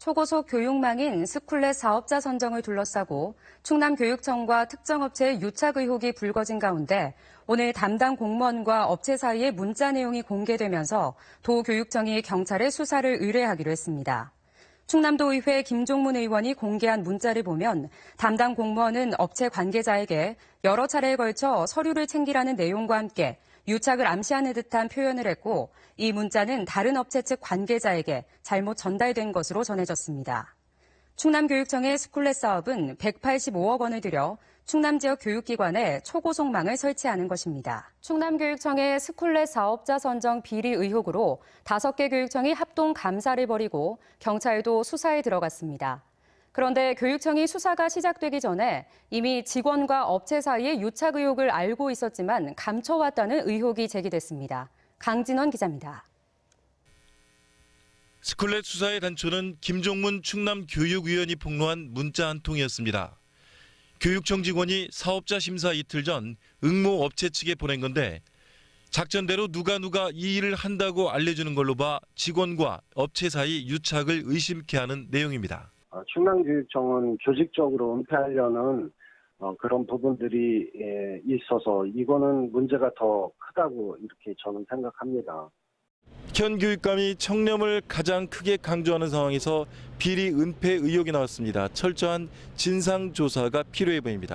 초고속 교육망인 스쿨렛 사업자 선정을 둘러싸고 충남교육청과 특정업체의 유착 의혹이 불거진 가운데 오늘 담당 공무원과 업체 사이의 문자 내용이 공개되면서 도교육청이 경찰에 수사를 의뢰하기로 했습니다. 충남도의회 김종문 의원이 공개한 문자를 보면 담당 공무원은 업체 관계자에게 여러 차례에 걸쳐 서류를 챙기라는 내용과 함께 유착을 암시하는 듯한 표현을 했고 이 문자는 다른 업체 측 관계자에게 잘못 전달된 것으로 전해졌습니다. 충남교육청의 스쿨렛 사업은 185억 원을 들여 충남 지역 교육기관에 초고속망을 설치하는 것입니다. 충남교육청의 스쿨렛 사업자 선정 비리 의혹으로 5개 교육청이 합동 감사를 벌이고 경찰도 수사에 들어갔습니다. 그런데 교육청이 수사가 시작되기 전에 이미 직원과 업체 사이의 유착 의혹을 알고 있었지만 감춰왔다는 의혹이 제기됐습니다. 강진원 기자입니다. 스쿨렛 수사의 단초는 김종문 충남 교육위원이 폭로한 문자 한 통이었습니다. 교육청 직원이 사업자 심사 이틀 전 응모 업체 측에 보낸 건데 작전대로 누가 누가 이 일을 한다고 알려주는 걸로 봐 직원과 업체 사이 유착을 의심케 하는 내용입니다. 어, 충남교육청은 조직적으로 은폐하려는 어, 그런 부분들이 예, 있어서 이거는 문제가 더 크다고 이렇게 저는 생각합니다. 현 교육감이 청렴을 가장 크게 강조하는 상황에서 비리 은폐 의혹이 나왔습니다. 철저한 진상 조사가 필요해 보입니다.